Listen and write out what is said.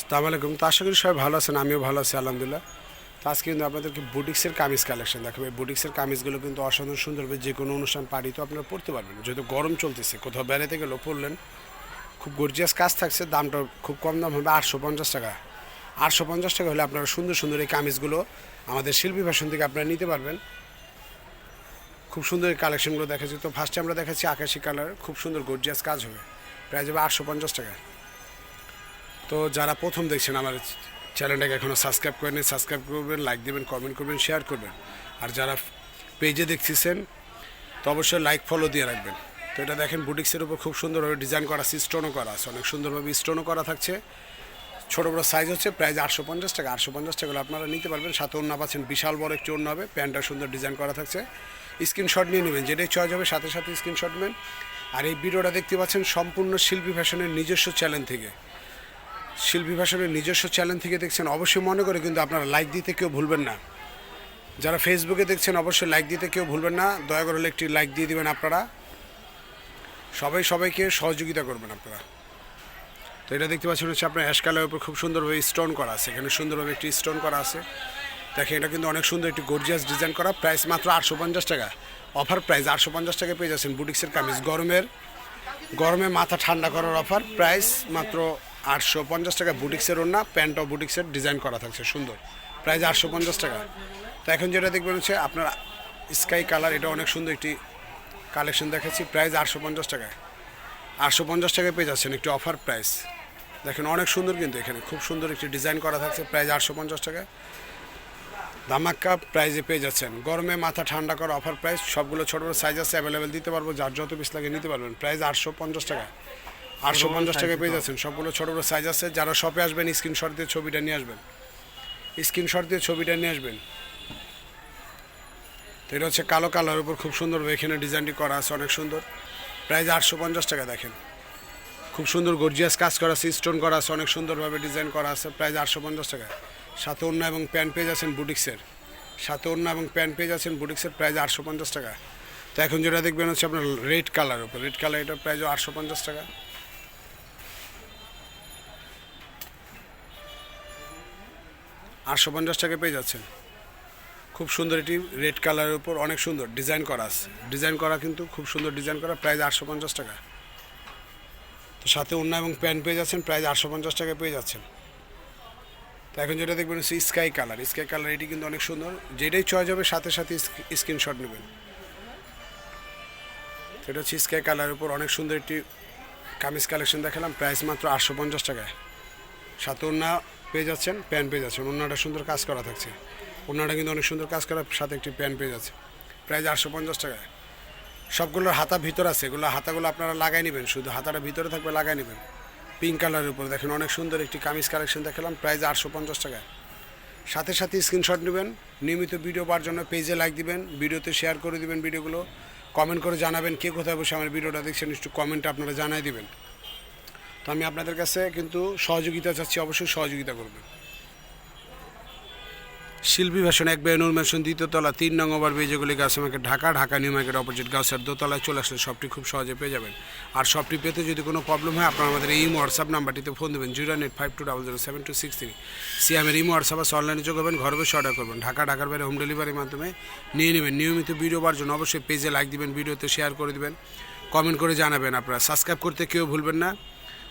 আসসালামু আলাইকুম। তো আশা করি সবাই ভালো আছেন, আমিও ভালো আছি, আলহামদুলিল্লাহ। তো আজকে কিন্তু আপনাদেরকে বুটিক্সের কামিজ কালেকশন দেখাবো। এই বুটিক্সের কামিজগুলো কিন্তু অসাধারণ সুন্দর হবে যে কোনো অনুষ্ঠান পারি তো আপনারা পড়তে পারবেন। যেহেতু গরম চলতেছে, কোথাও বেড়াতে গেলেও পড়লেন। খুব গর্জিয়াস কাজ থাকছে, দামটা খুব কম দাম হবে আটশো পঞ্চাশ টাকা। আটশো পঞ্চাশ টাকা হলে আপনারা সুন্দর সুন্দর এই কামিজগুলো আমাদের শিল্পী ফ্যাশন থেকে আপনারা নিতে পারবেন। খুব সুন্দর এই কালেকশনগুলো দেখাচ্ছি। তো ফার্স্টে আমরা দেখাচ্ছি আকাশি কালার খুব সুন্দর গর্জিয়াস কাজ হবে। প্রায় যাবে আটশো পঞ্চাশ টাকা। তো যারা প্রথম দেখছেন আমার চ্যানেলটাকে এখনও সাবস্ক্রাইব করেন সাবস্ক্রাইব করবেন লাইক দেবেন কমেন্ট করবেন শেয়ার করবেন। আর যারা পেজে দেখতেছেন, তো অবশ্যই লাইক ফলো দিয়ে রাখবেন। তো এটা দেখেন, বুটিক্সের উপর খুব সুন্দরভাবে ডিজাইন করা আছে স্টোনও করা আছে, অনেক সুন্দরভাবে স্টোনও করা থাকছে। ছোটো বড়ো সাইজ হচ্ছে, প্রাইস আটশো পঞ্চাশ টাকা। আটশো পঞ্চাশ টাকা আপনারা নিতে পারবেন, সাথে অন্য পাচ্ছেন, বিশাল বড় একটি অন্য হবে, প্যান্টটা সুন্দর ডিজাইন করা থাকছে। স্ক্রিনশট নিয়ে নেবেন, যেটাই চয়েস হবে, সাথে সাথে স্ক্রিনশট নেবেন। আর এই ভিডিওটা দেখতে পাচ্ছেন সম্পূর্ণ শিল্পী ফ্যাশনের নিজস্ব চ্যানেল থেকে। শিল্পী ফ্যাশনের নিজস্ব চ্যানেল থেকে দেখছেন, অবশ্যই মনে করে কিন্তু আপনারা লাইক দিতে কেউ ভুলবেন না। যারা ফেসবুকে দেখছেন, অবশ্যই লাইক দিতে কেউ ভুলবেন না। দয়া করে একটি লাইক দিয়ে দিবেন আপনারা। সবাই সবাইকে সহযোগিতা করবেন আপনারা। তো এটা দেখতে পাচ্ছেন হচ্ছে আপনার অ্যাশ কালারের উপর খুব সুন্দরভাবে স্টোন করা আছে। এখানে সুন্দরভাবে একটি স্টোন করা আছে। দেখেন, এটা কিন্তু অনেক সুন্দর একটি গর্জিয়াস ডিজাইন করা। প্রাইস মাত্র আটশো পঞ্চাশ টাকা। অফার প্রাইস আটশো পঞ্চাশ টাকা পেয়ে যাচ্ছেন বুটিক্সের কামিজ। গরমের, গরমে মাথা ঠান্ডা করার অফার প্রাইস মাত্র আটশো পঞ্চাশ টাকা বুটিক্সের ওড়না, প্যান্ট ও বুটিক্সের ডিজাইন করা থাকছে, সুন্দর। প্রাইস আটশো পঞ্চাশ টাকা। তো এখন যেটা দেখবেন হচ্ছে আপনার স্কাই কালার, এটা অনেক সুন্দর একটি কালেকশন দেখাচ্ছি। প্রাইস আটশো পঞ্চাশ টাকায়। আটশো পঞ্চাশ টাকায় পেয়ে যাচ্ছেন একটি অফার প্রাইস। দেখেন অনেক সুন্দর কিন্তু এখানে, খুব সুন্দর একটি ডিজাইন করা থাকছে, প্রাইস আটশো পঞ্চাশ টাকায়। ধামাক্কা প্রাইজে পেয়ে যাচ্ছেন। গরমে মাথা ঠান্ডা করা অফার প্রাইস, সবগুলো ছোটো বড়ো সাইজ আছে অ্যাভেলেবেল দিতে পারব, যার যত পিস লাগে নিতে পারবেন। প্রাইস আটশো পঞ্চাশ টাকা আটশো পঞ্চাশ টাকায় পেয়ে যাচ্ছেন। সবগুলো ছোটো বড়ো সাইজ আছে। যারা শপে আসবেন স্ক্রিনশট দিয়ে ছবিটা নিয়ে আসবেন। স্ক্রিনশট দিয়ে ছবিটা নিয়ে আসবেন। তো এটা হচ্ছে কালো কালার উপর খুব সুন্দর এখানে ডিজাইনটি করা আছে অনেক সুন্দর। প্রাইস আটশো পঞ্চাশ টাকা দেখেন। খুব সুন্দর গর্জিয়াস কাজ করা আছে স্টোন করা আছে অনেক সুন্দরভাবে ডিজাইন করা আছে। প্রাইস আটশো পঞ্চাশ টাকা। সাথে অন্য এবং প্যান্ট পেয়ে যাচ্ছেন বুটিক্সের। সাথে অন্য এবং প্যান্ট পেয়ে যাচ্ছেন বুটিক্সের প্রাইস আটশো পঞ্চাশ টাকা। তো এখন যেটা দেখবেন হচ্ছে আপনার রেড কালার উপর। রেড কালার এটার প্রাইস আটশো পঞ্চাশ টাকা। আটশো পঞ্চাশ টাকা পেয়ে যাচ্ছেন। খুব সুন্দর এটি রেড কালারের উপর অনেক সুন্দর ডিজাইন করা আছে। ডিজাইন করা কিন্তু খুব সুন্দর ডিজাইন করা, প্রাইস আটশো পঞ্চাশ টাকা। তো সাথে অন্য এবং প্যান্ট পেয়ে যাচ্ছেন, প্রাইস আটশো পঞ্চাশ টাকা পেয়ে যাচ্ছেন। তো এখন যেটা দেখবেন হচ্ছে স্কাই কালার। স্কাই কালার এটি কিন্তু অনেক সুন্দর। যেটাই চয়েস হবে, সাথে সাথে স্ক্রিনশট নেবেন। এটা হচ্ছে স্কাই কালারের উপর অনেক সুন্দর একটি কামিজ কালেকশন দেখালাম, প্রাইস মাত্র আটশো পঞ্চাশ টাকায়। সাথে ওড়না পেয়ে যাচ্ছেন প্যান পেয়ে যাচ্ছেন। ওড়নাটা সুন্দর কাজ করা থাকছে। ওড়নাটা কিন্তু অনেক সুন্দর কাজ করার সাথে একটি প্যান পেয়ে যাচ্ছে। প্রাইস আটশো পঞ্চাশ টাকায় সবগুলোর হাতা ভিতর আছে। এগুলো হাতাগুলো আপনারা লাগাই নেবেন। শুধু হাতাটা ভিতরে থাকবে, লাগাই নেবেন। পিঙ্ক কালারের উপর দেখেন, অনেক সুন্দর একটি কামিজ কালেকশন দেখালাম প্রাইস আটশো পঞ্চাশ টাকায় সাথে সাথে স্ক্রিনশট নেবেন, নিয়মিত ভিডিও পাওয়ার জন্য পেজে লাইক দিবেন ভিডিওতে শেয়ার করে দিবেন ভিডিওগুলো কমেন্ট করে জানাবেন কে কোথায় বসে আমার ভিডিওটা দেখছেন, একটু কমেন্টে আপনারা জানাই দিবেন। তো আমি আপনাদের কাছে কিন্তু সহযোগিতা চাচ্ছি, অবশ্যই সহযোগিতা করবেন। শিল্পী ভাষণ এক বেনুর মেশন দ্বিতীয়তলা তিন নং ওভার বেজেগুলি গাছ আমাকে Dhaka Dhaka, New Market opposite গাছের দোতলায় চলে আসলে সবটি খুব সহজে পেয়ে যাবেন। আর সবটি পেতে যদি কোনো প্রবলেম হয়, আপনারা আমাদের এই হোয়াটসঅ্যাপ নাম্বারটিতে ফোন দেবেন, zero eight five two double zero seven two six three. সিএমের imo WhatsApp আছে, অনলাইনে যোগ হবেন ঘরে বসে অর্ডার করবেন। ঢাকা, ঢাকার বাইরে হোম ডেলিভারির মাধ্যমে নিয়ে নেবেন। নিয়মিত ভিডিও পাওয়ার জন্য অবশ্যই পেজে লাইক দিবেন ভিডিওতে শেয়ার করে দেবেন। কমেন্ট করে জানাবেন আপনারা। সাবস্ক্রাইব করতে কেউ ভুলবেন না।